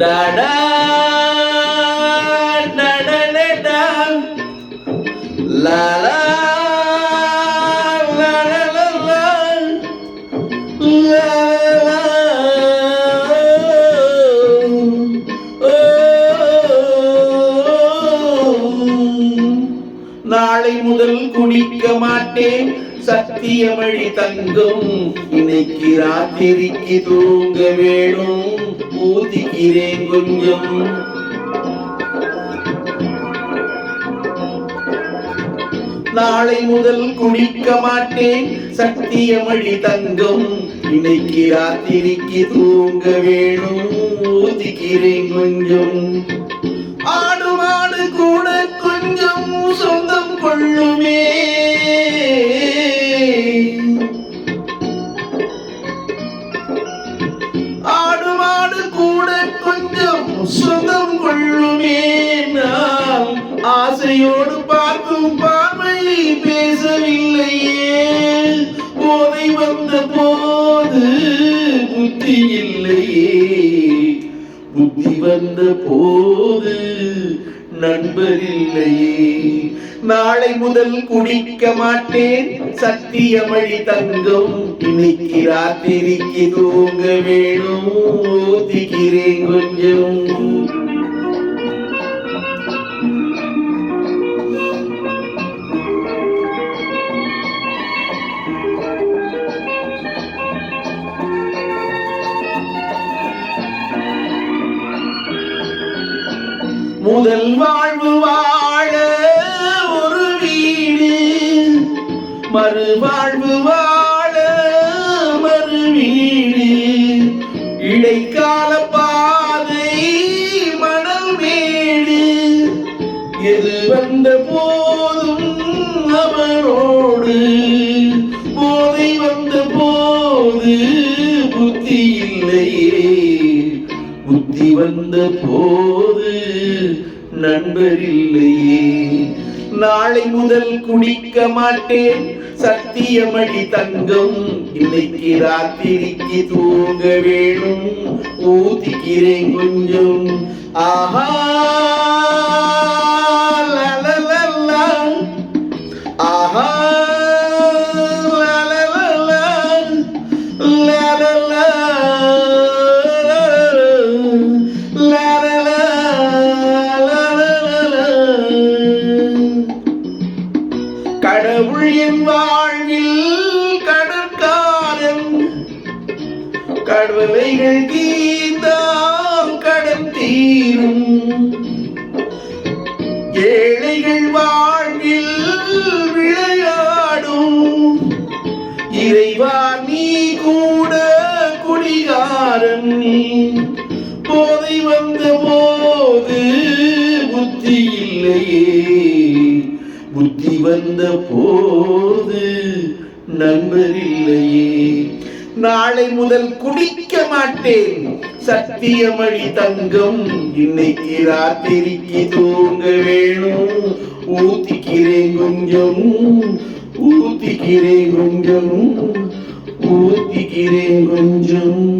da da முதல் குடிக்க மாட்டேன். சத்தியமழி தங்கும். இன்னைக்கு ராத்திரிக்கு தூங்க வேணும். ஊதிக்கிறேன் கொஞ்சம். நாளை முதல் குடிக்க மாட்டேன். சத்தியமழி தங்கும். இன்னைக்கு ராத்திரிக்கு தூங்க வேணும். ஊதிக்கிறேன் கொஞ்சம். ஆடு மாடு கூட கொஞ்சம் சொந்தம் கொள்ளுமே. சொந்தம் கொள்ளுமே நாம். ஆசையோடு பார்க்கும் பார்வை பேசவில்லையே. போதை வந்த போது புத்தி இல்லையே. புத்தி வந்த போது நண்பர் இல்லையே. நாளை முதல் குடிக்க மாட்டேன். சத்தியமழி தங்கம் இன்னைக்கு ராத்திரிக்கு தூங்க வேணும். ஊத்திக்கிறேன் கொஞ்சம். முதல் வாழ்வு வாழ ஒரு வீடு மறுவாழ்வு எது வந்த போதும் அவரோடு போதை வந்த போது புத்தி இல்லையே. புத்தி வந்த போது நண்பர் இல்லையே. நாளை முதல் குடிக்க மாட்டேன். சத்தியமடி தங்கம் இன்னைக்கு ராத்திரிக்கு தூங்க வேணும். ஊதிக்கிறேன் கொஞ்சம். ஆஹா! கடவுளைகள் தீர்ந்தால் கடத்தீரும் ஏழைகள் வாழ்வில் விளையாடும். இறைவா நீ கூட குடிகாரன். நீ போதை வந்த போது புத்தி இல்லையே. புத்தி வந்த போது நண்பர் இல்லையே. நாளை முதல் குடிக்க மாட்டேன். சத்தியமழி தங்கம் இன்னைக்கு ராத்திரிக்கு தூங்க வேணும். ஊத்திக்கிறேன் கொஞ்சம் ஊத்திக்கிறேன் கொஞ்சம் ஊத்திக்கிறேன் கொஞ்சம்.